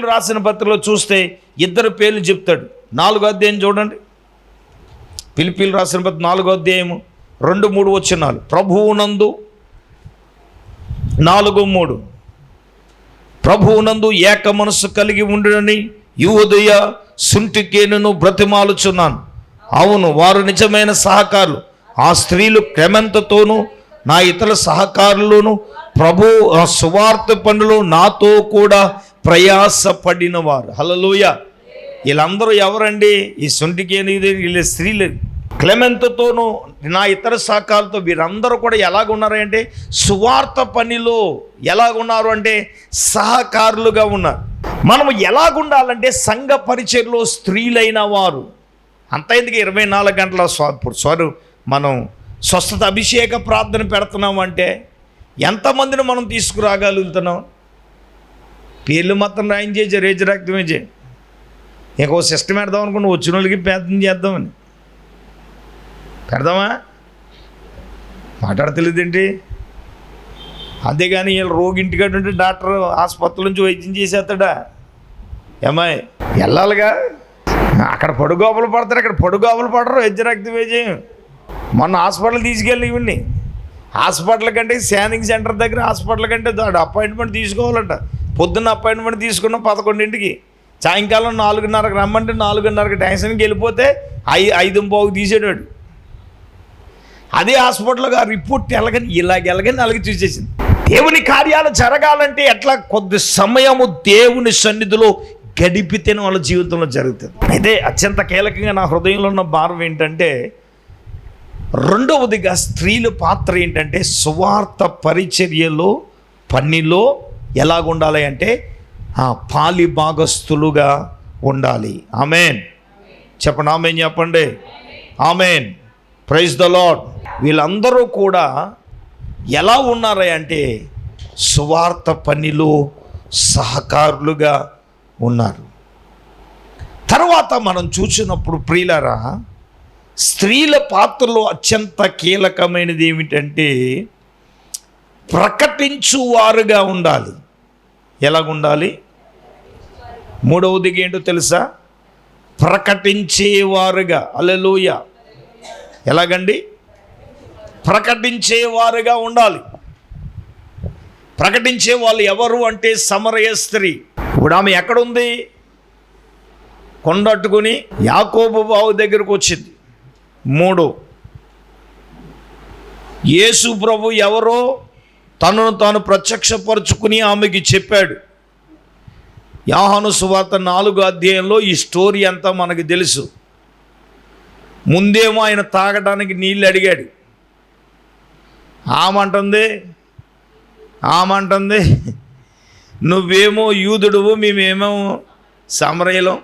పిలిపిలు రాసిన పత్రికలో చూస్తే ఇద్దరు పేర్లు చెప్తాడు. నాలుగో అధ్యాయం చూడండి. పిలిపిలు రాసిన పత్రిక నాలుగో అధ్యాయము రెండు మూడు వచ్చినాలు ప్రభువునందు నాలుగు మూడు. ప్రభువునందు ఏక మనస్సు కలిగి ఉండునని యువదయ సుంటికేను బ్రతిమాలుచున్నాను. అవును వారు నిజమైన సహకారులు. ఆ స్త్రీలు క్రమంతతోనూ నా ఇతర సహకారులను ప్రభు ఆ సువార్త పనులు నాతో కూడా ప్రయాసపడిన వారు హలలోయ వీళ్ళందరూ ఎవరండి? ఈ సొంటికి వీళ్ళ స్త్రీలు. క్లెమెంతతోనూ నా ఇతర శాఖలతో వీరందరూ కూడా ఎలాగున్నారంటే సువార్త పనిలో ఎలాగున్నారు అంటే సహకారులుగా ఉన్నారు. మనము ఎలాగుండాలంటే సంఘ పరిచయలో స్త్రీలైన వారు. అంత ఎందుకు ఇరవై నాలుగు గంటల స్వా- ఇప్పుడు సారు మనం స్వస్థత అభిషేక ప్రార్థన పెడుతున్నాం అంటే ఎంతమందిని మనం తీసుకురాగలుగుతున్నాం? పేర్లు మాత్రం రాయం చేసి రేజు రక్తమే చేయి ఇంకో సిస్టమ్ పెడదాం అనుకుని వచ్చిన వాళ్ళకి పేదం చేద్దామని. పెడదామా? మాట్లాడతలేదేంటి? అంతేగాని వీళ్ళు రోగి ఇంటికాడ ఉంటే డాక్టర్ ఆసుపత్రి నుంచి వైద్యం చేసేస్తాడా? ఏమాయ్ వెళ్ళాలిగా? అక్కడ పడుగోపలు పడతారు ఇక్కడ పడుగోపలు పడరు వైద్య రక్తం వేజయం మొన్న హాస్పిటల్ తీసుకెళ్ళి ఇవ్వండి హాస్పిటల్ కంటే స్కానింగ్ సెంటర్ దగ్గర హాస్పిటల్ కంటే అపాయింట్మెంట్ తీసుకోవాలంట. పొద్దున్న అపాయింట్మెంట్ తీసుకున్న పదకొండింటికి. సాయంకాలం నాలుగున్నరకు రమ్మంటే నాలుగున్నరకు టెన్షన్కి వెళ్ళిపోతే ఐ ఐదు బాగు తీసేటాడు. అదే హాస్పిటల్గా ఆ రిపోర్ట్ ఎలాగని ఇలాగెలాగని అలాగే చూసేసింది. దేవుని కార్యాలు జరగాలంటే ఎట్లా? కొద్ది సమయము దేవుని సన్నిధిలో గడిపితేనే వాళ్ళ జీవితంలో జరుగుతుంది. అయితే అత్యంత కీలకంగా నా హృదయంలో ఉన్న భారం ఏంటంటే రెండవదిగా స్త్రీల పాత్ర ఏంటంటే సువార్త పరిచర్యలో పనిలో ఎలాగుండాలి అంటే పాలి భాగస్థులుగా ఉండాలి. ఆమెన్. చెప్పండి ఆమెన్ చెప్పండి. ఆమెన్. ప్రైజ్ ద లాడ్ వీళ్ళందరూ కూడా ఎలా ఉన్నారా అంటే సువార్త పనిలో సహకారులుగా ఉన్నారు. తర్వాత మనం చూసినప్పుడు ప్రియులరా స్త్రీల పాత్రలో అత్యంత కీలకమైనది ఏమిటంటే ప్రకటించువారుగా ఉండాలి. ఎలాగుండాలి? మూడవది ఏంటో తెలుసా? ప్రకటించేవారుగా. అలెలుయ ఎలాగండి? ప్రకటించేవారుగా ఉండాలి. ప్రకటించే వాళ్ళు ఎవరు అంటే సమరయ స్త్రీ. ఇప్పుడు ఆమె ఎక్కడుంది? కొండట్టుకుని యాకోబు బావు దగ్గరకు వచ్చింది. మూడు. యేసు ప్రభు ఎవరో? తనను తాను ప్రత్యక్షపరుచుకుని ఆమెకి చెప్పాడు. యాహాను సువార్త నాలుగు అధ్యాయంలో ఈ స్టోరీ అంతా మనకు తెలుసు. ముందేమో ఆయన తాగడానికి నీళ్ళు అడిగాడు. ఆమంటుంది ఆమంటుంది నువ్వేమో యూదుడువు మేమేమో సమరయలం.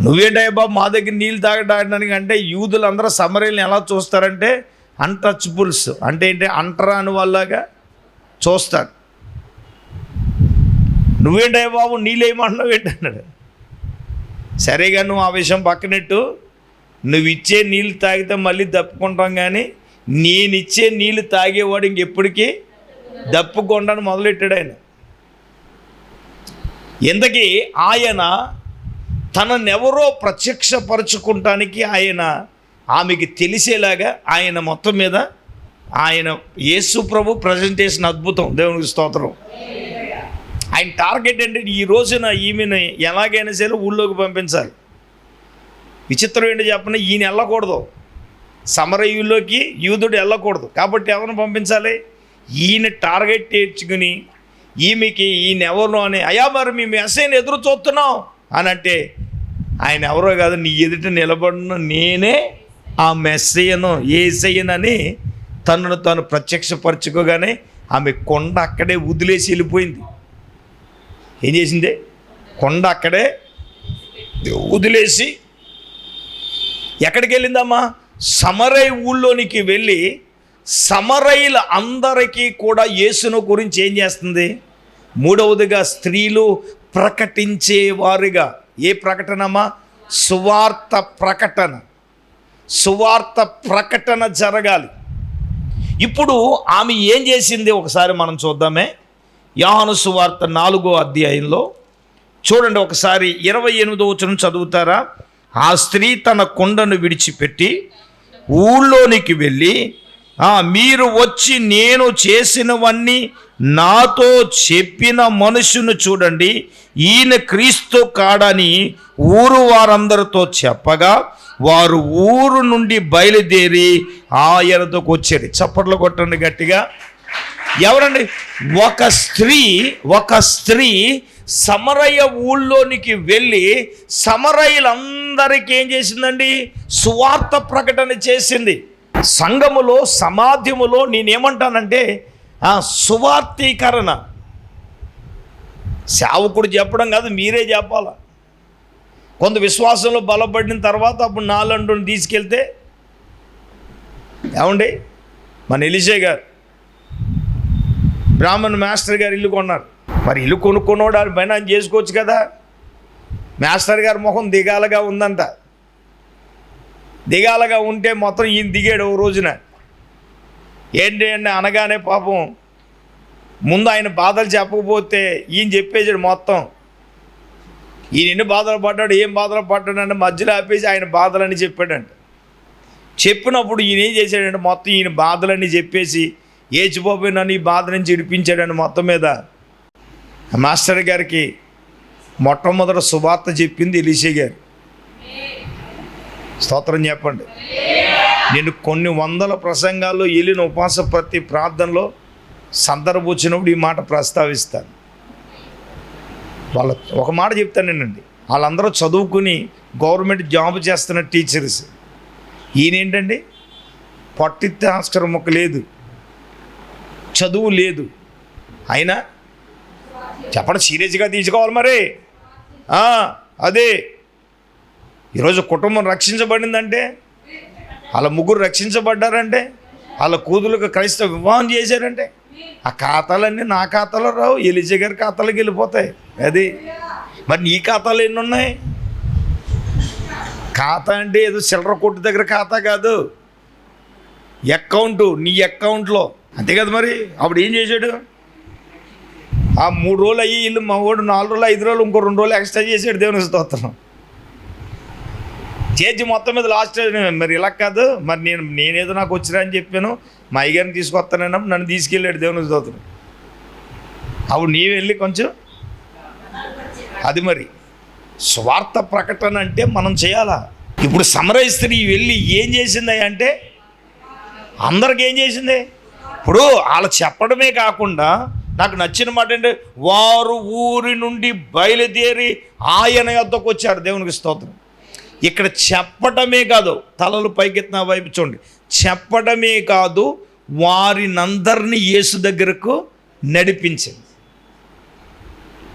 నువ్వేంటయ్యా బాబు మా దగ్గర నీళ్ళు తాగడానికి అంటే యూదులందరూ సమరయలను ఎలా చూస్తారంటే అన్టచబుల్స్ అంటే ఏంటి? అంటరాని వాళ్ళగా చూస్తారు నువ్వేంటే బాబు? నీళ్ళేయమంటున్నావు ఏంటన్నాడు సరేగా నువ్వు ఆ విషయం పక్కనట్టు. నువ్వు ఇచ్చే నీళ్ళు తాగితే మళ్ళీ దప్పుకుంటాం కానీ నేను ఇచ్చే నీళ్ళు తాగేవాడు ఇంకెప్పటికీ దప్పుకొండని మొదలెట్టాడు ఆయన. ఇంతకీ ఆయన తననెవరో ప్రత్యక్షపరచుకుంటానికి ఆయన ఆమెకి తెలిసేలాగా ఆయన మొత్తం మీద ఆయన యేసు ప్రభు ప్రజెంటేషన్ అద్భుతం. దేవునికి స్తోత్రం. ఆయన టార్గెట్ అంటే ఈ రోజున ఈమెను ఎలాగైనా సరే ఊళ్ళోకి పంపించాలి. విచిత్రం ఏంటి చెప్పిన? ఈయన వెళ్ళకూడదు. సమరయుల్లోకి యూదుడు వెళ్ళకూడదు. కాబట్టి ఎవరిని పంపించాలి? ఈయన టార్గెట్ తెచ్చుకుని ఈమెకి ఈయన ఎవరు అని అయ్యా మరి మేము ఎస్ఐని ఎదురు చూస్తున్నాం అని అంటే ఆయన ఎవరో కాదు నీ ఎదుట నిలబడిన నేనే ఆ మెస్సయ్యను ఏసయ్యనని తనను తాను ప్రత్యక్షపరచుకోగానే ఆమె కొండ అక్కడే వదిలేసి వెళ్ళిపోయింది. ఏం చేసింది? కొండ అక్కడే వదిలేసి ఎక్కడికి వెళ్ళిందమ్మా? సమరై ఊళ్ళోనికి వెళ్ళి సమరైల అందరికీ కూడా యేసును గురించి ఏం చేస్తుంది? మూడవదిగా స్త్రీలు ప్రకటించేవారుగా. ఏ ప్రకటనమ్మా? సువార్త ప్రకటన. సువార్త ప్రకటన జరగాలి. ఇప్పుడు ఆమె ఏం చేసింది ఒకసారి మనం చూద్దామే. యాహను సువార్త నాలుగో అధ్యాయంలో చూడండి ఒకసారి ఇరవై ఎనిమిదో వచనం చదువుతారా? ఆ స్త్రీ తన కుండను విడిచిపెట్టి ఊళ్ళోనికి వెళ్ళి మీరు వచ్చి నేను చేసినవన్నీ నాతో చెప్పిన మనుషును చూడండి. ఈయన క్రీస్తు కాడని ఊరు వారందరితో చెప్పగా వారు ఊరు నుండి బయలుదేరి ఆయనతోకి వచ్చేది చప్పట్లు కొట్టండి గట్టిగా. ఎవరండి? ఒక స్త్రీ ఒక స్త్రీ సమరయ్య ఊళ్ళోనికి వెళ్ళి సమరయ్యలందరికీ ఏం చేసిందండి? సువార్త ప్రకటన చేసింది. సంఘములో సమాధ్యములో నేనేమంటానంటే సువార్తీకరణ సేవకుడు చెప్పడం కాదు మీరే చెప్పాలా? కొంత విశ్వాసంలో బలపడిన తర్వాత అప్పుడు నాలంటూని తీసుకెళ్తే ఏమండి? మన ఎలిజే గారు. బ్రాహ్మణ్ మాస్టర్ గారు ఇల్లు కొన్నారు. మరి ఇల్లు కొనుక్కున్నోడు ఆయన పైన చేసుకోవచ్చు కదా? మాస్టర్ గారి ముఖం దిగాలగా ఉందంట. దిగాలగా ఉంటే మొత్తం ఈయన దిగాడు ఓ రోజున. ఏంటి అండి అనగానే పాపం ముందు ఆయన బాధలు చెప్పకపోతే ఈయన చెప్పేసాడు మొత్తం. ఈయన ఎన్ని బాధలు పడ్డాడు ఏం బాధలు పడ్డాడు అంటే మధ్యలో ఆపేసి ఆయన బాధలని చెప్పాడంట. చెప్పినప్పుడు ఈయన ఏం చేశాడంటే మొత్తం ఈయన బాధలన్నీ చెప్పేసి ఏచిపోయి నన్ను ఈ బాధ నుంచి ఇడిపించాడని మొత్తం మీద మాస్టర్ గారికి మొట్టమొదటి శుభార్త చెప్పింది ఎలిసే గారు. స్తోత్రం చెప్పండి. నేను కొన్ని వందల ప్రసంగాల్లో వెళ్ళిన ఉపాస ప్రతి ప్రార్థనలో సందర్భం వచ్చినప్పుడు ఈ మాట ప్రస్తావిస్తాను. వాళ్ళ ఒక మాట చెప్తానేనండి వాళ్ళందరూ చదువుకుని గవర్నమెంట్ జాబ్ చేస్తున్న టీచర్స్. ఈయన ఏంటండి పట్టిత్తే ఆస్కరం లేదు. చదువు లేదు. అయినా చెప్పడం సీరియస్గా తీసుకోవాలి మరి. అదే. ఈరోజు కుటుంబం రక్షించబడిందంటే వాళ్ళ ముగ్గురు రక్షించబడ్డారంటే వాళ్ళ కూతులకు క్రైస్తవ వివాహం చేశారంటే ఆ ఖాతాలన్నీ నా ఖాతాలో రావు ఎలిజే గారి ఖాతాలోకి వెళ్ళిపోతాయి. అది. మరి నీ ఖాతాలు ఎన్ని ఉన్నాయి? ఖాతా అంటే ఏదో చిల్లర కొట్టు దగ్గర ఖాతా కాదు. అకౌంటు నీ అకౌంట్లో. అంతే కదా మరి? అప్పుడు ఏం చేశాడు? ఆ మూడు రోజులు అయ్యి ఇల్లు మా వాడు నాలుగు రోజులు ఐదు రోజులు ఇంకో రెండు రోజులు ఎక్స్ట్రా చేసాడు దేవుని స్తోత్రం. కేజీ మొత్తం మీద లాస్ట్ మరి ఇలా కాదు. మరి నేను నేనేదో నాకు వచ్చిరా అని చెప్పాను. మా అయ్యగారిని తీసుకొస్తానన్నప్పుడు నన్ను తీసుకెళ్ళాడు దేవుని స్తోత్రం అప్పుడు నీ వెళ్ళి కొంచెం. అది మరి స్వార్థ ప్రకటన అంటే మనం చేయాలా? ఇప్పుడు సమరయ స్త్రీ వెళ్ళి ఏం చేసింది అంటే అందరికి ఏం చేసింది? ఇప్పుడు వాళ్ళు చెప్పడమే కాకుండా నాకు నచ్చిన మాట అంటే వారు ఊరి నుండి బయలుదేరి ఆయన యొద్దకు వచ్చారు దేవునికి స్తోత్రం. ఇక్కడ చెప్పటమే కాదు తలలు పైకెత్తిన వైపు చూడండి. చెప్పడమే కాదు వారినందరినీ యేసు దగ్గరకు నడిపించింది.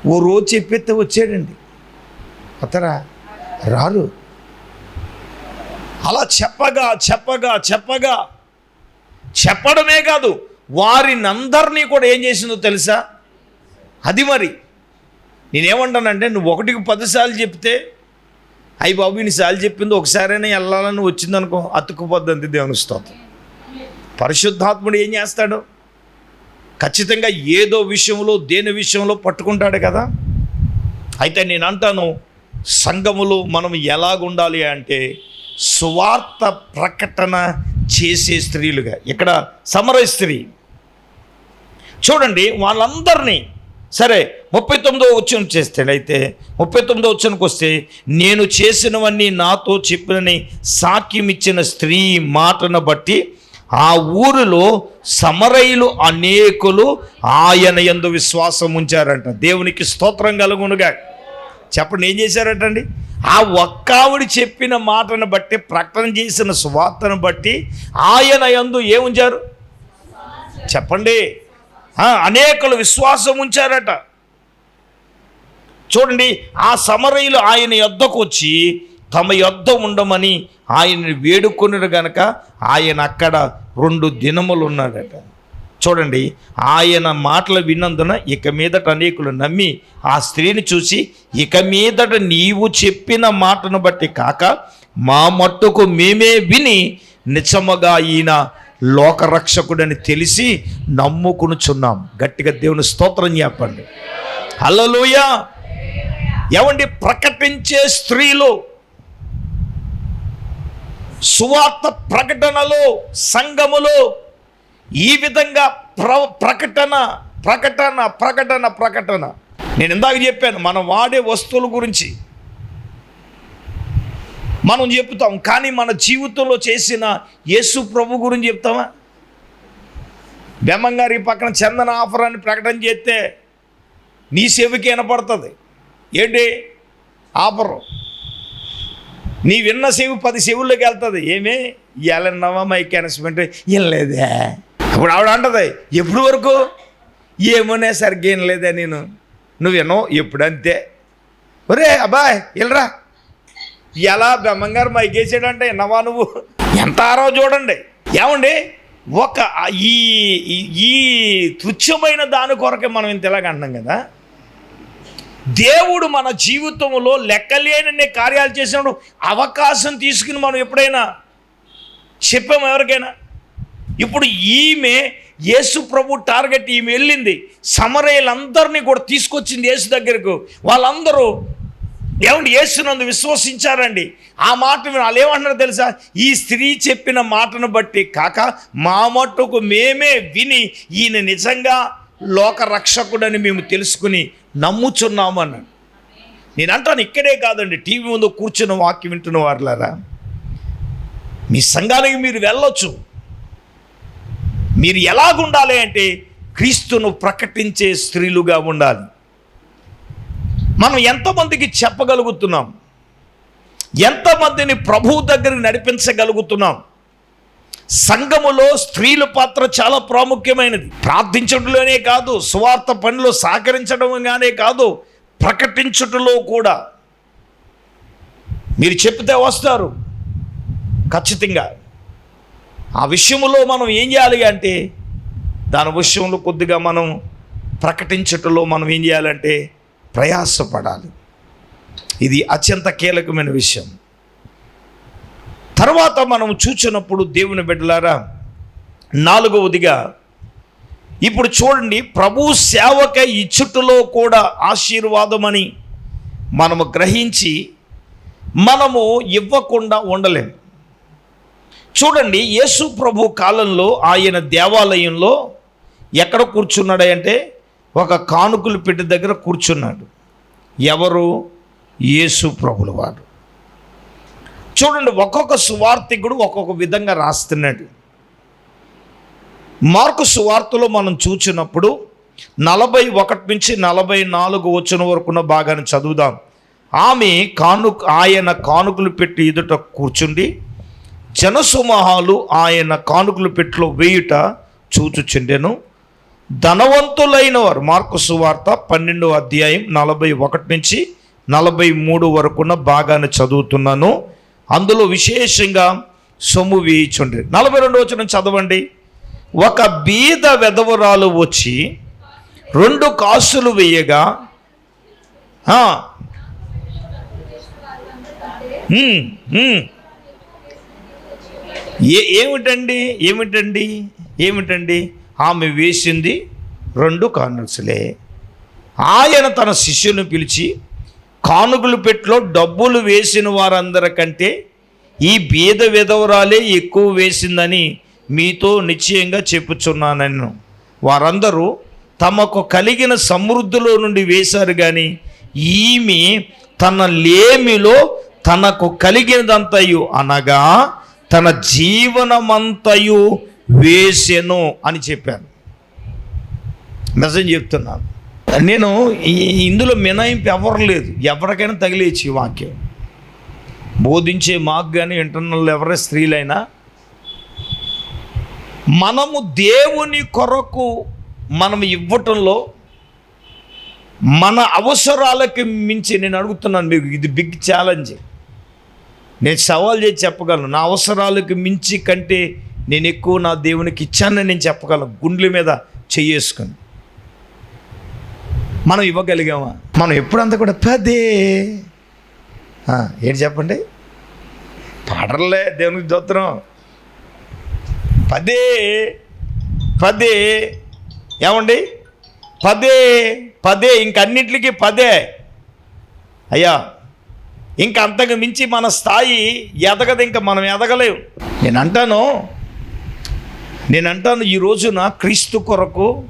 ఓ రోజు చెప్పేస్తే వచ్చాడండి. అతరా రారు. అలా చెప్పగా చెప్పగా చెప్పగా. చెప్పడమే కాదు వారినందరినీ కూడా ఏం చేసిందో తెలుసా? అది మరి. నేనేమంటానంటే నువ్వు ఒకటికి పదిసార్లు చెప్తే అయ్యి బాబు ఇన్నిసార్లు చెప్పింది ఒకసారైనా వెళ్ళాలని వచ్చిందనుకో అతుక్కుపోద్ది దేవుని స్తోత్రం. పరిశుద్ధాత్ముడు ఏం చేస్తాడు? ఖచ్చితంగా ఏదో విషయంలో దేని విషయంలో పట్టుకుంటాడు కదా? అయితే నేను అంటాను సంఘములో మనం ఎలాగుండాలి అంటే సువార్త ప్రకటన చేసే స్త్రీలుగా. ఇక్కడ సమర స్త్రీ. చూడండి వాళ్ళందరినీ సరే ముప్పై తొమ్మిదో వచ్చిన చేస్తే అయితే ముప్పై తొమ్మిదో వచ్చినకి వస్తే నేను చేసినవన్నీ నాతో చెప్పినని సాక్ష్యం ఇచ్చిన స్త్రీ మాటను బట్టి ఆ ఊరిలో సమరయులు అనేకులు ఆయన యందు విశ్వాసం ఉంచారంట. దేవునికి స్తోత్రం కలుగునుగా. చెప్పండి ఏం చేశారటండి? ఆ ఒక్కావిడి చెప్పిన మాటను బట్టి ప్రకటన చేసిన సువార్తను బట్టి ఆయన యందు ఏముంచారు? చెప్పండి. అనేకులు విశ్వాసం ఉంచారట. చూడండి ఆ సమరయులు ఆయన యొద్దకు వచ్చి తమ యొద్ద ఉండమని ఆయన్ని వేడుకొనిరు గనక ఆయన అక్కడ రెండు దినములు ఉన్నాడట చూడండి ఆయన మాటలు విన్నందున ఇక మీదట అనేకులు నమ్మి ఆ స్త్రీని చూసి ఇక మీదట నీవు చెప్పిన మాటను బట్టి కాక మా మట్టుకు మేమే విని నిజముగా ఈయన లోకరక్షకుడని తెలిసి నమ్ముకునుచున్నాం. గట్టిగా దేవుని స్తోత్రం చెప్పండి. హల్లెలూయా. ఏమండి? ప్రకటించే స్త్రీలు సువార్త ప్రకటనలో సంఘములో ఈ విధంగా ప్ర ప్రకటన ప్రకటన ప్రకటన ప్రకటన. నేను ఇందాక చెప్పాను మనం వాడే వస్తువుల గురించి. మనం చెప్తాం కానీ మన జీవితంలో చేసిన యేసు ప్రభు గురించి చెప్తామా బెమ్మంగారి పక్కన చందన ఆఫర్ అని ప్రకటన చేస్తే నీ సేవకి వినపడుతుంది. ఏంటి? ఆఫరు. నీ విన్న చెవి పది సేవుల్లోకి వెళ్తుంది. ఏమే? ఇవ్వాలన్నావా మైక్ అనౌన్స్మెంట్? వినలేదే. ఇప్పుడు ఆవిడ అంటది ఎప్పుడు వరకు? ఏమోనే సరిగ్గా వినలేదే నేను. నువ్వు వినవు ఎప్పుడంతే. ఒరే అబ్బాయ్ వెళ్ళరా. ఎలా బ్రహ్మంగారు మైకేసాడంటే ఎన్నవా నువ్వు? ఎంత ఆరో చూడండి. ఏమండి? ఒక ఈ ఈ- ఈ తుచ్చమైన దాని కొరకే మనం ఇంత ఇలాగ అంటున్నాం కదా. దేవుడు మన జీవితంలో లెక్కలేనన్ని కార్యాలు చేసినప్పుడు అవకాశం తీసుకుని మనం ఎప్పుడైనా చెప్పాము ఎవరికైనా? ఇప్పుడు ఈమె యేసు ప్రభు టార్గెట్ ఈమె వెళ్ళింది. సమరయ్యలందరినీ కూడా తీసుకొచ్చింది యేసు దగ్గరకు. వాళ్ళందరూ దేవుడు యేసునందు విశ్వసించారండి ఆ మాట వాళ్ళు ఏమంటున్నారు తెలుసా? ఈ స్త్రీ చెప్పిన మాటను బట్టి కాక మా మట్టుకు మేమే విని ఈయన నిజంగా లోక రక్షకుడని మేము తెలుసుకుని నమ్ముచున్నాము అన్నాడు. నేను అంటాను ఇక్కడే కాదండి. టీవీ ముందు కూర్చున్న వాక్యం వింటున్న వారులారా మీ సంఘానికి మీరు వెళ్ళొచ్చు. మీరు ఎలాగుండాలి అంటే క్రీస్తును ప్రకటించే స్త్రీలుగా ఉండాలి. మనం ఎంతమందికి చెప్పగలుగుతున్నాం? ఎంతమందిని ప్రభువు దగ్గరికి నడిపించగలుగుతున్నాం? సంఘములో స్త్రీల పాత్ర చాలా ప్రాముఖ్యమైనది. ప్రార్థించడంలోనే కాదు సువార్త పనిలో సహకరించడంగానే కాదు ప్రకటించుటలో కూడా. మీరు చెప్తే వస్తారు ఖచ్చితంగా. ఆ విషయంలో మనం ఏం చేయాలి అంటే దాని విషయంలో కొద్దిగా మనం ప్రకటించటంలో మనం ఏం చేయాలంటే ప్రయాసపడాలి. ఇది అత్యంత కీలకమైన విషయం. తర్వాత మనం చూచినప్పుడు దేవుని బిడ్డలారా నాలుగవదిగా ఇప్పుడు చూడండి ప్రభు సేవక ఇచ్చుటలో కూడా ఆశీర్వాదమని మనము గ్రహించి మనము ఇవ్వకుండా ఉండలేము చూడండి యేసు ప్రభు కాలంలో ఆయన దేవాలయంలో ఎక్కడ కూర్చున్నాడంటే అంటే ఒక కానుకలు పెట్టి దగ్గర కూర్చున్నాడు. ఎవరు? యేసు ప్రభుల వారు. చూడండి ఒక్కొక్క సువార్థికుడు ఒక్కొక్క విధంగా రాస్తున్నాడు. మార్కు సువార్తలో మనం చూచినప్పుడు నలభై ఒకటి నుంచి నలభై నాలుగు వచ్చిన వరకున్న భాగాన్ని చదువుదాం. ఆమె కాను ఆయన కానుకలు పెట్టి ఎదుట కూర్చుండి జనసమూహాలు ఆయన కానుకలు పెట్టిలో వేయుట చూచుచుండెను. ధనవంతులైన వారు మార్కు సువార్త పన్నెండో అధ్యాయం నలభై ఒకటి నుంచి నలభై మూడు వరకున్న భాగాన్ని చదువుతున్నాను. అందులో విశేషంగా సొమ్ము వేయిచుండ్రి. నలభై రెండు వచ్చిన చదవండి. ఒక బీద వెధవరాలు వచ్చి రెండు కాసులు వేయగా ఏ ఏమిటండి? ఏమిటండి? ఏమిటండి? ఆమె వేసింది రెండు కానుకలే ఆయన తన శిష్యుని పిలిచి కానుకలు పెట్లో డబ్బులు వేసిన వారందరికంటే ఈ బీద విధవరాలే ఎక్కువ వేసిందని మీతో నిశ్చయంగా చెప్పుచున్నానను. వారందరూ తమకు కలిగిన సమృద్ధిలో నుండి వేశారు కానీ ఈమె తన లేమిలో తనకు కలిగినదంతయు అనగా తన జీవనమంతయు వేసెను అని చెప్పాను. మెసేజ్ చెప్తున్నాను. నేను ఇందులో మినాయింపు ఎవరు లేదు. ఎవరికైనా తగిలేచ్చి వాక్యం. బోధించే మాకు కానీ ఇంటర్నల్ ఎవరే స్త్రీలైనా మనము దేవుని కొరకు మనం ఇవ్వటంలో మన అవసరాలకి మించి నేను అడుగుతున్నాను మీకు. ఇది బిగ్ ఛాలెంజ్ నేను సవాల్ చేసి చెప్పగలను. నా అవసరాలకు మించి కంటే నేను ఎక్కువ నా దేవునికి ఇచ్చానని నేను చెప్పగలను గుండ్ల మీద చెయ్యేసుకొని మనం ఇవ్వగలిగామా? మనం ఎప్పుడంతా కూడా పదే. ఏంటి చెప్పండి? పాడర్లే దేవునికి దోత్రం పదే పదే. ఏమండి? పదే పదే. ఇంకన్నిటికీ పదే. అయ్యా ఇంక అంతకు మించి మన స్థాయి ఎదగదు ఇంకా మనం ఎదగలేవు నేను అంటాను నేను అంటాను ఈ రోజున క్రీస్తు కొరకు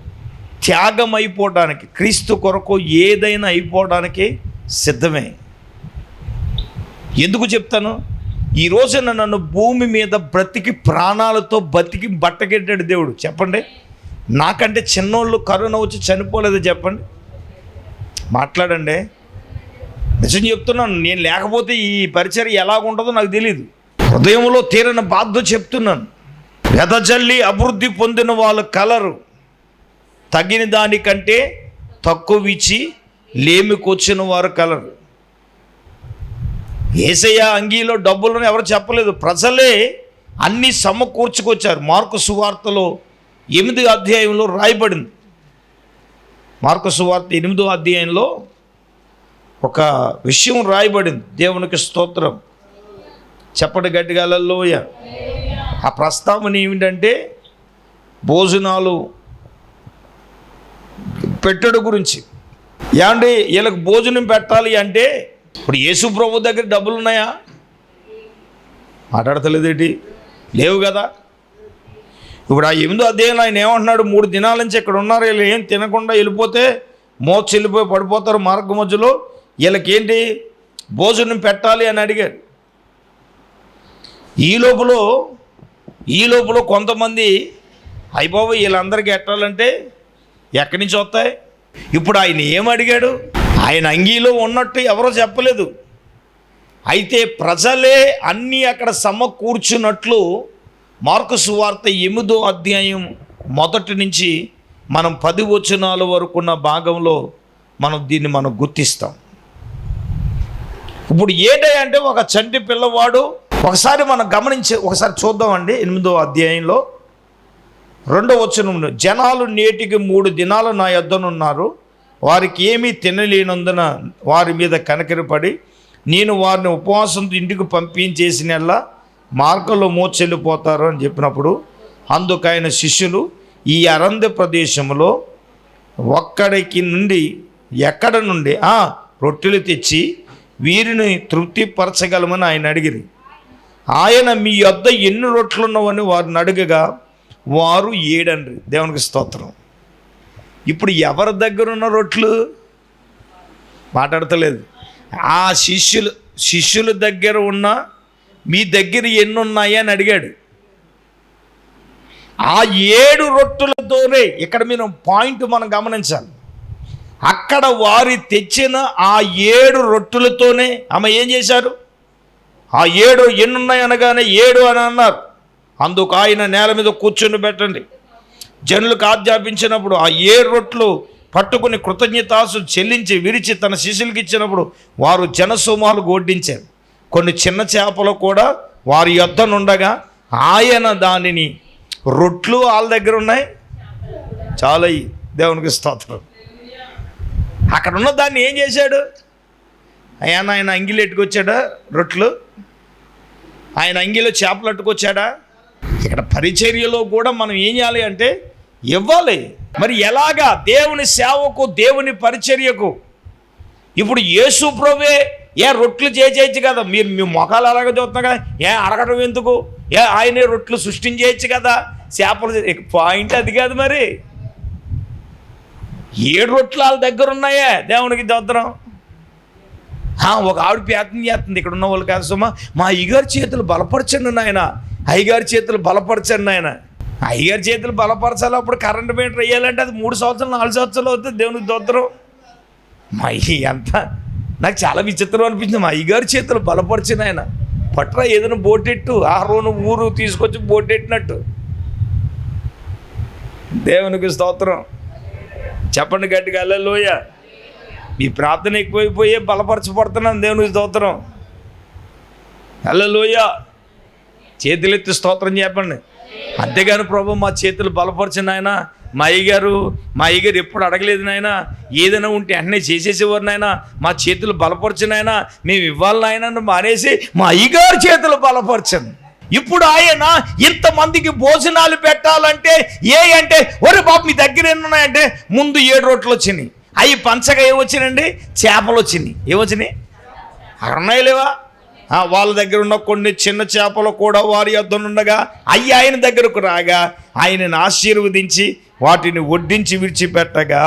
త్యాగం అయిపోవడానికి క్రీస్తు కొరకు ఏదైనా అయిపోవడానికి సిద్ధమే. ఎందుకు చెప్తాను? ఈ రోజున నన్ను భూమి మీద బ్రతికి ప్రాణాలతో బతికి బట్టకెట్టాడు దేవుడు. చెప్పండి. నాకంటే చిన్నోళ్ళు కరోనా వచ్చి చనిపోలేదు చెప్పండి. మాట్లాడండి. నిజం చెప్తున్నాను నేను లేకపోతే ఈ పరిచయం ఎలాగుంటుందో నాకు తెలియదు హృదయంలో తీరని బాధ చెప్తున్నాను. వెదజల్లి అభివృద్ధి పొందిన వాళ్ళు కలరు. తగిన దానికంటే తక్కువ ఇచ్చి లేమికొచ్చిన వారు కలరు. ఏసయ్య అంగీలో డబ్బులను ఎవరు చెప్పలేదు. ప్రజలే అన్ని సమకూర్చుకొచ్చారు. మార్కు సువార్తలో ఎనిమిది అధ్యాయంలో రాయబడింది. మార్కు సువార్త ఎనిమిదో అధ్యాయంలో ఒక విషయం రాయబడింది. దేవునికి స్తోత్రం. చెప్పటి గట్టిగాలలోయ ఆ ప్రస్తావన ఏమిటంటే భోజనాలు పెట్టడం గురించి. ఏమంటే వీళ్ళకి భోజనం పెట్టాలి అంటే ఇప్పుడు యేసు ప్రభు దగ్గర డబ్బులు ఉన్నాయా? మాట్లాడతలేదేటి లేవు కదా. ఇప్పుడు ఆ ఎనిమిదో అధ్యాయంలో ఆయన ఏమంటున్నాడు? మూడు దినాల నుంచి ఇక్కడ ఉన్నారు వీళ్ళు ఏం తినకుండా వెళ్ళిపోతే మోచి వెళ్ళిపోయి పడిపోతారు మార్గ మధ్యలో. వీళ్ళకేంటి భోజనం పెట్టాలి అని అడిగారు. ఈ లోపల ఈ లోపల కొంతమంది అయిపోయి వీళ్ళందరికీ ఎట్టాలంటే ఎక్కడి నుంచి వస్తాయి? ఇప్పుడు ఆయన ఏం అడిగాడు? ఆయన అంగీలో ఉన్నట్టు ఎవరో చెప్పలేదు. అయితే ప్రజలే అన్నీ అక్కడ సమకూర్చున్నట్లు మార్కు సువార్త ఎనిమిదో అధ్యాయం మొదటి నుంచి మనం పది వచనాల వరకు ఉన్న భాగంలో మనం దీన్ని మనం గుర్తిస్తాం. ఇప్పుడు ఏంటి అంటే ఒక చంటి పిల్లవాడు ఒకసారి మనం గమనించి ఒకసారి చూద్దామండి ఎనిమిదో అధ్యాయంలో. రెండో వచనం జనాలు నేటికి మూడు దినాలు నా యొద్దనున్నారు. వారికి ఏమీ తినలేనందున వారి మీద కనకరపడి నేను వారిని ఉపవాసంతో ఇంటికి పంపించేసినల్లా మార్గంలో మోచెల్లిపోతారు అని చెప్పినప్పుడు అందుకు ఆయన శిష్యులు ఈ అరంధ్య ప్రదేశంలో ఒక్కడికి నుండి ఎక్కడ నుండి? రొట్టెలు తెచ్చి వీరిని తృప్తిపరచగలమని ఆయన అడిగిరి. ఆయన మీ యొద్ద ఎన్ని రొట్లున్నవని వారిని అడగగా వారు ఏడండ్రి. దేవునికి స్తోత్రం. ఇప్పుడు ఎవరి దగ్గర ఉన్న రొట్లు మాట్లాడతలేదు. ఆ శిష్యులు శిష్యుల దగ్గర ఉన్న మీ దగ్గర ఎన్ని ఉన్నాయా అని అడిగాడు. ఆ ఏడు రొట్టెలతోనే ఇక్కడ మీరు పాయింట్ మనం గమనించాలి. అక్కడ వారి తెచ్చిన ఆ ఏడు రొట్టెలతోనే ఆమె ఏం చేశారు? ఆ ఏడు ఎన్నున్నాయి అనగానే ఏడు అని అన్నారు. అందుకు ఆయన నేల మీద కూర్చొని పెట్టండి. జనులకు ఆజ్ఞాపించినప్పుడు ఆ ఏడు రొట్లు పట్టుకుని కృతజ్ఞతాసు చెల్లించి విరిచి తన శిష్యులకి ఇచ్చినప్పుడు వారు జనసోమాలు గోడ్డించారు. కొన్ని చిన్న చేపలు కూడా వారి యొద్దనుండగా ఆయన దానిని రొట్లు వాళ్ళ దగ్గర ఉన్నాయి. చాలా దేవునికి స్తోత్రం. అక్కడ ఉన్న దాన్ని ఏం చేశాడు? అయ్యా ఆయన అంగిలు ఎట్టుకొచ్చాడా రొట్లు? ఆయన అంగిలో చేపలు అట్టుకొచ్చాడా ఇక్కడ పరిచర్యలో కూడా మనం ఏం చేయాలి అంటే ఇవ్వాలి. మరి ఎలాగా? దేవుని సేవకు దేవుని పరిచర్యకు. ఇప్పుడు యేసు ప్రభే ఏ రొట్లు చేసేయచ్చు కదా? మీరు మీ మొఖాలు అలాగే చూస్తున్నాం కదా? ఏ అడగడం ఎందుకు? ఏ ఆయనే రొట్లు సృష్టించేయచ్చు కదా? చేపలు పాయింట్ అది కాదు మరి. ఏడు రొట్లు వాళ్ళ దగ్గర ఉన్నాయే దేవునికి దోత్రం ఒక ఆవిడ ప్రయత్నం చేస్తుంది. ఇక్కడ ఉన్న వాళ్ళు కాదు సుమా మా అయ్యగారి చేతులు బలపరచండి నాయన. అయ్యగారి చేతులు బలపరచండి నాయన. అయ్యగారి చేతులు బలపరచాలి అప్పుడు కరెంట్ మీటర్ వేయాలంటే అది మూడు సంవత్సరాలు నాలుగు సంవత్సరాలు అవుతుంది దేవునికి దొద్దరం మా అయ్య ఎంత నాకు చాలా విచిత్రం అనిపించింది. మా అయ్యగారి చేతులు బలపరిచిన ఆయన పట్రా ఏదైనా బోటెట్టు ఆ రోజు ఊరు తీసుకొచ్చి బోటెట్టినట్టు దేవునికి స్తోత్రం. చెప్పండి గట్టిగా లోయ మీ ప్రార్థన ఎక్కువైపోయే బలపరచబడుతున్నాను దేవునికి స్తోత్రం. లోయ చేతులెత్తి స్తోత్రం చెప్పండి. అంతేగాని ప్రభు మా చేతులు బలపరచండి ఆయన మా అయ్యగారు మా అయ్యగారు ఎప్పుడు అడగలేదు నాయన ఏదైనా ఉంటే అన్నీ చేసేసేవారు నాయన మా చేతులు బలపరచు నాయన మేము ఇవ్వాలి నాయన మానేసి మా అయ్యగారు చేతులు బలపరచండి ఇప్పుడు ఆయన ఇంతమందికి భోజనాలు పెట్టాలంటే ఏ అంటే ఒరే బాబు మీ దగ్గర ఎన్ని ఉన్నాయంటే ముందు ఏడు రోట్లు వచ్చినాయి. అవి పంచగా ఏమొచ్చినాయండి? చేపలు వచ్చినాయి ఏమొచ్చినాయి? అక్కడ ఉన్నాయి లేవా వాళ్ళ దగ్గర ఉన్న కొన్ని చిన్న చేపలు కూడా వారి ఉండగా అవి ఆయన దగ్గరకు రాగా ఆయనను ఆశీర్వదించి వాటిని వడ్డించి విడిచిపెట్టగా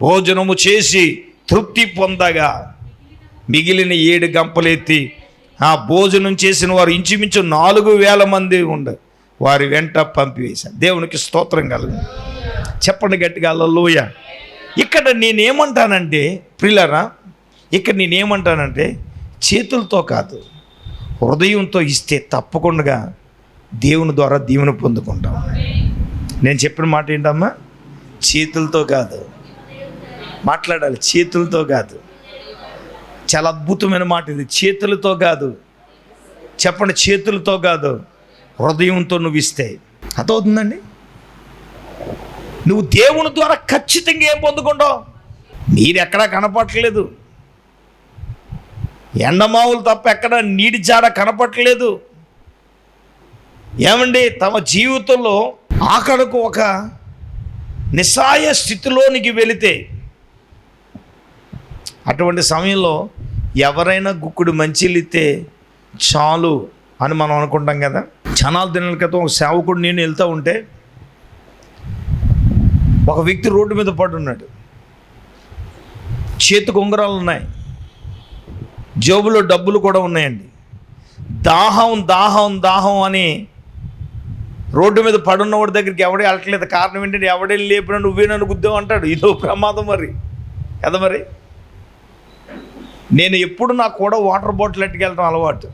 భోజనము చేసి తృప్తి పొందగా మిగిలిన ఏడు గంపలెత్తి ఆ భోజనం చేసిన వారు ఇంచుమించు నాలుగు వేల మంది ఉండ వారి వెంట పంపివేశారు. దేవునికి స్తోత్రం కలుగు చెప్పండి గట్టిగా లోయ ఇక్కడ నేనేమంటానంటే ప్రిలరా ఇక్కడ నేనేమంటానంటే చేతులతో కాదు హృదయంతో ఇస్తే తప్పకుండా దేవుని ద్వారా దీవెన పొందుకుంటాం. నేను చెప్పిన మాట ఏంటమ్మా? చేతులతో కాదు. మాట్లాడాలి చేతులతో కాదు. చాలా అద్భుతమైన మాట ఇది చేతులతో కాదు. చెప్పండి చేతులతో కాదు. హృదయంతో నువ్వు ఇస్తే. అర్థమవుతుందండి? నువ్వు దేవుని ద్వారా ఖచ్చితంగా ఏం పొందుకుంటావు? నీరు ఎక్కడా కనపడట్లేదు. ఎండమావులు తప్ప ఎక్కడ నీటి జాడ కనపట్టలేదు ఏమండి? తమ జీవితంలో ఆకడకు ఒక నిస్సాయ స్థితిలోనికి వెళితే అటువంటి సమయంలో ఎవరైనా గుక్కుడు మంచిలితే చాలు అని మనం అనుకుంటాం కదా. చనాల దినాల క్రితం ఒక సేవకుడు నేను వెళ్తూ ఉంటే ఒక వ్యక్తి రోడ్డు మీద పడున్నాడు. చేతికి ఉంగరాలు ఉన్నాయి. జేబులో డబ్బులు కూడా ఉన్నాయండి. దాహం దాహం దాహం అని రోడ్డు మీద పడున్నవాడి దగ్గరికి ఎవడే వెళ్ళట్లేదు. కారణం ఏంటంటే ఎవడే లేపినా నువ్వే నన్ను గుద్దావు అంటాడు. ఇదో ప్రమాదం మరి. కదా మరి? నేను ఎప్పుడు నాకు కూడా వాటర్ బాటిల్ ఎట్టుకెళ్ళడం అలవాటు.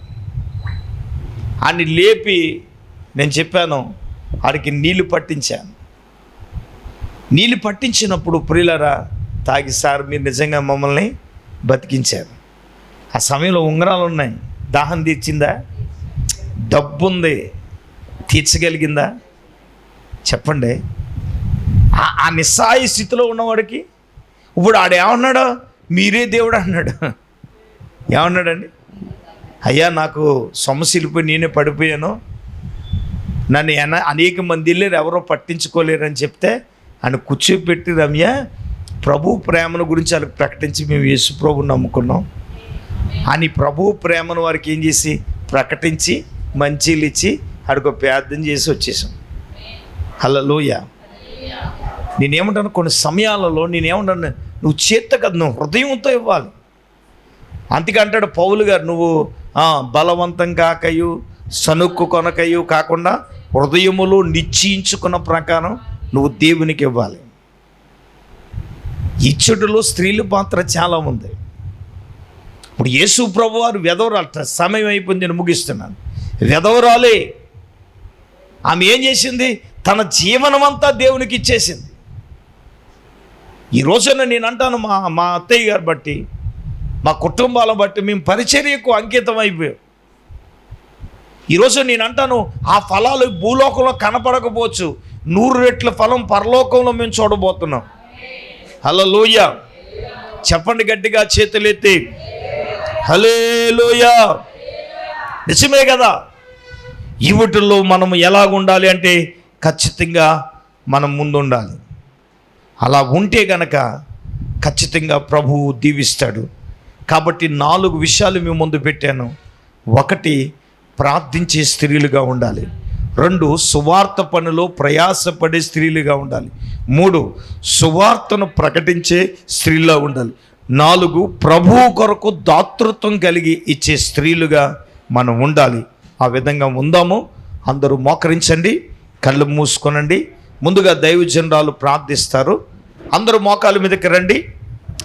ఆడిని లేపి నేను చెప్పాను ఆడికి నీళ్ళు పట్టించాను. నీళ్ళు పట్టించినప్పుడు ప్రియులరా తాగి సార్ మీరు నిజంగా మమ్మల్ని బతికించారు. ఆ సమయంలో ఉంగరాలు ఉన్నాయి. దాహం తీర్చిందా? డబ్బు ఉంది తీర్చగలిగిందా? చెప్పండి. ఆ- నిస్సాయి స్థితిలో ఉన్నవాడికి? ఇప్పుడు ఆడేమన్నాడు మీరే దేవుడు అన్నాడు. ఏమన్నాడండి? అయ్యా నాకు సమస్యలు నేనే పడిపోయాను. నన్ను అనేక మంది వెళ్ళారు ఎవరో పట్టించుకోలేరని చెప్తే ఆయన కూర్చోపెట్టి రమ్య ప్రభు ప్రేమను గురించి వాళ్ళకి ప్రకటించి మేము యేసు ప్రభు నమ్ముకున్నాం. అని ప్రభు ప్రేమను వారికి ఏం చేసి ప్రకటించి మంచిలు ఇచ్చి ఆడికి ఒక ప్రార్థన చేసి వచ్చేసాం. హలోయ నేనేమంటాను కొన్ని సమయాలలో నేనేమంటాను నువ్వు చేత కదా నువ్వు హృదయంతో ఇవ్వాలి. అందుకే అంటాడు పౌలు గారు నువ్వు బలవంతం కాకయు సనుక్కు కొనకయు కాకుండా హృదయములో నిశ్చయించుకున్న ప్రకారం నువ్వు దేవునికి ఇవ్వాలి. ఇచ్చుడులో స్త్రీల పాత్ర చాలా ఉంది. ఇప్పుడు యేసు ప్రభు వారు వెదవరాలు సమయం అయిపోయింది నేను ముగిస్తున్నాను. వెదవరాలే ఆమె ఏం చేసింది? తన జీవనం అంతా దేవునికి ఇచ్చేసింది. ఈ రోజున నేను అంటాను మా మా అత్తయ్య గారు బట్టి మా కుటుంబాలను బట్టి మేము పరిచర్యకు అంకితం అయిపోయాం. ఈరోజు నేను అంటాను ఆ ఫలాలు భూలోకంలో కనపడకపోవచ్చు. నూరు రెట్ల ఫలం పరలోకంలో మేము చూడబోతున్నాం. హలో లోయ చెప్పండి గట్టిగా చేతులెత్తి. హలే లోయ నిజమే కదా? ఇవిటిలో మనం ఎలాగ ఉండాలి అంటే ఖచ్చితంగా మనం ముందుండాలి. అలా ఉంటే గనక ఖచ్చితంగా ప్రభువు దీవిస్తాడు. కాబట్టి నాలుగు విషయాలు మీ ముందు పెట్టాను. ఒకటి ప్రార్థించే స్త్రీలుగా ఉండాలి. రెండు సువార్త పనిలో ప్రయాసపడే స్త్రీలుగా ఉండాలి. మూడు సువార్తను ప్రకటించే స్త్రీలా ఉండాలి. నాలుగు ప్రభువు కొరకు దాతృత్వం కలిగి ఇచ్చే స్త్రీలుగా మనం ఉండాలి. ఆ విధంగా ఉందాము. అందరూ మోకరించండి. కళ్ళు మూసుకొనండి. ముందుగా దైవజనరాలు ప్రార్థిస్తారు. అందరూ మోకాల మీదకి రండి.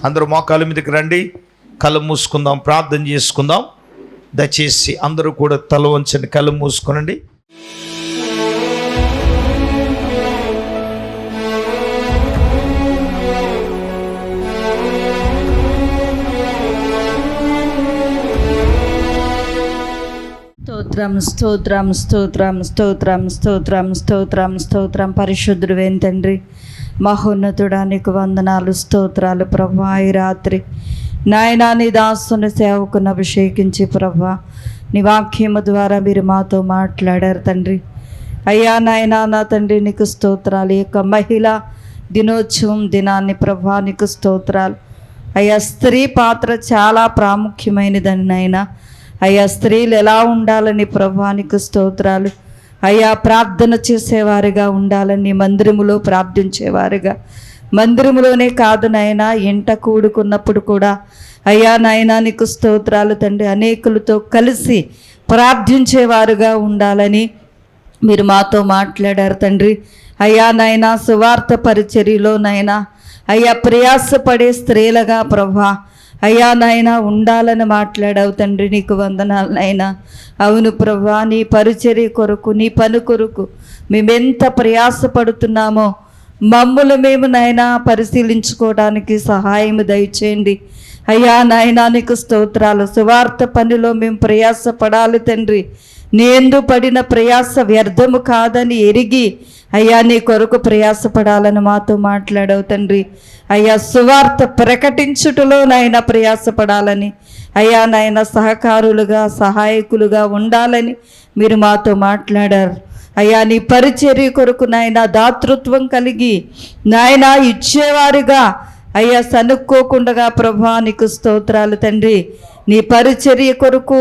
అందరూ మోకాల మీదకి రండి. కళ్ళు మూసుకుందాం ప్రార్థన చేసుకుందాం. దయచేసి అందరూ కూడా తల వంచండి కళ్ళు మూసుకొనండి. స్తోత్రం స్తోత్రం స్తోత్రం స్తోత్రం స్తోత్రం స్తోత్రం స్తోత్రం. పరిశుద్ధుడు తండ్రి మహోన్నతుడానికి వందనాలు స్తోత్రాలు ప్రభా. ఈ రాత్రి నాయనా నీ దాసుని సేవకుని అభిషేకించి ప్రభా. నీ వాక్యము ద్వారా మీరు మాతో మాట్లాడారు తండ్రి. అయ్యా నాయనా నా తండ్రి నీకు స్తోత్రాలు. ఈ యొక్క మహిళ దినోత్సవం దినాన్ని ప్రభా నీకు స్తోత్రాలు. అయ్యా స్త్రీ పాత్ర చాలా ప్రాముఖ్యమైనదని నాయనా. అయ్యా స్త్రీలు ఎలా ఉండాలని ప్రభానికి స్తోత్రాలు. అయ్యా ప్రార్థన చేసేవారిగా ఉండాలని మందిరములో ప్రార్థించేవారుగా. మందిరములోనే కాదు నాయనా ఇంట కూడుకున్నప్పుడు కూడా. అయ్యా నాయనా నీకు స్తోత్రాలు తండ్రి. అనేకులతో కలిసి ప్రార్థించేవారుగా ఉండాలని మీరు మాతో మాట్లాడారు తండ్రి. అయ్యా నాయనా సువార్త పరిచర్యలో నైనా అయ్యా ప్రయాసపడే స్త్రీలుగా ప్రభా అయ్యా నాయనా ఉండాలని మాట్లాడావు తండ్రి నీకు వందనాలు నాయనా. అవును ప్రభా నీ పరిచర్య కొరకు నీ పని కొరకు మేమెంత ప్రయాసపడుతున్నామో మమ్ములు మేము నాయనా పరిశీలించుకోవడానికి సహాయం దయచేయండి. అయ్యా నాయనా నీకు స్తోత్రాలు సువార్త పనిలో మేము ప్రయాసపడాలి తండ్రి. నేందు పడిన ప్రయాస వ్యర్థము కాదని ఎరిగి అయ్యా నీ కొరకు ప్రయాసపడాలని మాతో మాట్లాడవు తండ్రి. అయ్యా సువార్త ప్రకటించుటలో నాయన ప్రయాసపడాలని అయ్యా నాయన సహకారులుగా సహాయకులుగా ఉండాలని మీరు మాతో మాట్లాడారు. అయ్యా నీ పరిచర్య కొరకు నాయన దాతృత్వం కలిగి నాయన ఇచ్చేవారుగా. అయ్యా సనుక్కోకుండా ప్రభా నీకు స్తోత్రాలు తండ్రి. నీ పరిచర్య కొరకు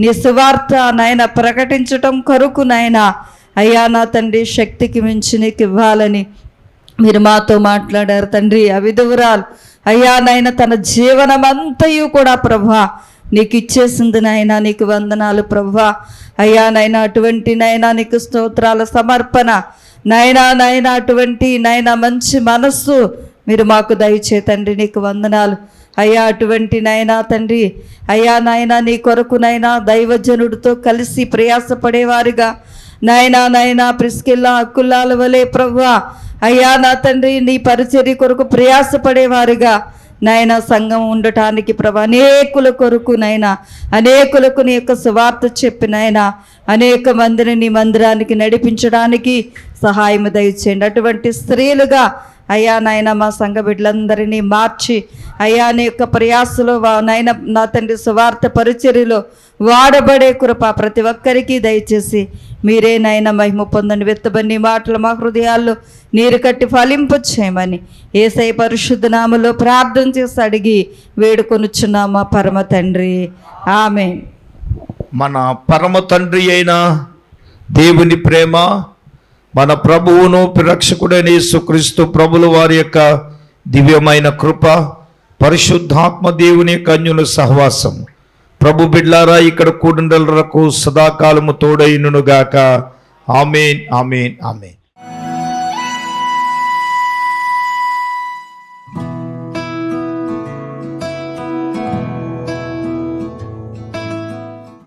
నీ సువార్త నాయన ప్రకటించటం కొరకు నాయన. అయ్యా నా తండ్రి శక్తికి మించి నీకు ఇవ్వాలని మీరు మాతో మాట్లాడారు తండ్రి ఆ విధువురాలు. అయ్యా నాయన తన జీవనమంతయు కూడా ప్రభా నీకు ఇచ్చేసింది నాయన నీకు వందనాలు ప్రభా. అయ్యా నాయన అటువంటి నాయన నీకు స్తోత్రాల సమర్పణ. నాయనా నాయన అటువంటి నాయన మంచి మనస్సు మీరు మాకు దయచే తండ్రి నీకు వందనాలు. అయ్యా అటువంటి నాయనా తండ్రి అయ్యా నాయన నీ కొరకు నాయనా దైవజనుడితో కలిసి ప్రయాసపడేవారుగా. నాయనా నాయనా ప్రిస్కిల్లా అక్కుల్లాల వలె ప్రభా అయ్యా నా తండ్రి నీ పరిచర్య కొరకు ప్రయాసపడేవారుగా. నాయన సంఘం ఉండటానికి ప్రభా అనేకుల కొరకు నాయన అనేకులకు నీ యొక్క సువార్త చెప్పి నాయన అనేక మందిని నీ మందిరానికి నడిపించడానికి సహాయం దయచేయండి. అటువంటి స్త్రీలుగా అయ్యా నాయన మా సంఘ బిడ్డలందరినీ మార్చి అయ్యా నీ యొక్క ప్రయాసలో నాయన నా తండ్రి సువార్త పరిచర్యలో వాడబడే కృప ప్రతి ఒక్కరికి దయచేసి మీరే నాయన మహిమ పొందని వెత్తబన్ని మాటలు మా హృదయాల్లో నీరు కట్టి ఫలింపు చేయమని ఏసై పరిశుద్ధ నామలో ప్రార్థన చేసి అడిగి వేడుకొనుచున్నామా పరమ తండ్రి. ఆమె మన పరమ తండ్రి అయిన దేవుని ప్రేమ మన ప్రభువును రక్షకుడైన యేసుక్రీస్తు ప్రభుల వారి యొక్క దివ్యమైన కృప పరిశుద్ధాత్మ దేవుని యొక్క అన్యుల సహవాసం. ప్రభు బిడ్లారా ఇక్కడ కూడండలకు సదాకాలము తోడైనుగాక ఆమెన్ ఆమెన్ ఆమెన్.